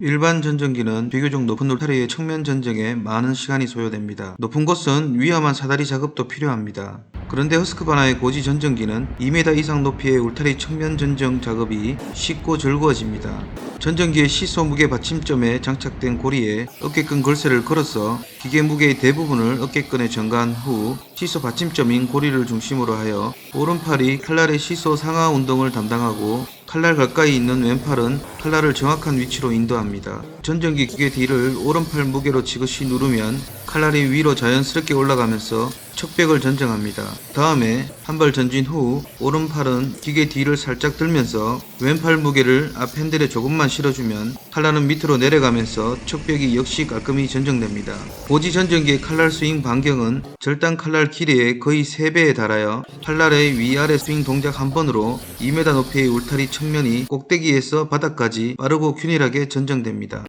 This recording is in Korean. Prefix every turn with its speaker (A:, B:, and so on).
A: 일반 전정기는 비교적 높은 울타리의 측면 전정에 많은 시간이 소요됩니다. 높은 곳은 위험한 사다리 작업도 필요합니다. 그런데 허스크바나의 고지 전정기는 2m 이상 높이의 울타리 측면 전정 작업이 쉽고 즐거워집니다. 전정기의 시소 무게 받침점에 장착된 고리에 어깨끈 걸쇠를 걸어서 기계 무게의 대부분을 어깨끈에 전가한 후 시소 받침점인 고리를 중심으로 하여 오른팔이 칼날의 시소 상하 운동을 담당하고 칼날 가까이 있는 왼팔은 칼날을 정확한 위치로 인도합니다. 전정기 기계 D를 오른팔 무게로 지그시 누르면 칼날이 위로 자연스럽게 올라가면서 척벽을 전정합니다. 다음에 한 발 전진 후 오른팔은 기계 D를 살짝 들면서 왼팔 무게를 앞 핸들에 조금만 실어주면 칼날은 밑으로 내려가면서 척벽이 역시 깔끔히 전정됩니다. 고지 전정기의 칼날 스윙 반경은 절단 칼날 길이의 거의 3배에 달하여 칼날의 위아래 스윙 동작 한 번으로 2m 높이의 울타리 측면이 꼭대기에서 바닥까지 빠르고 균일하게 전정됩니다.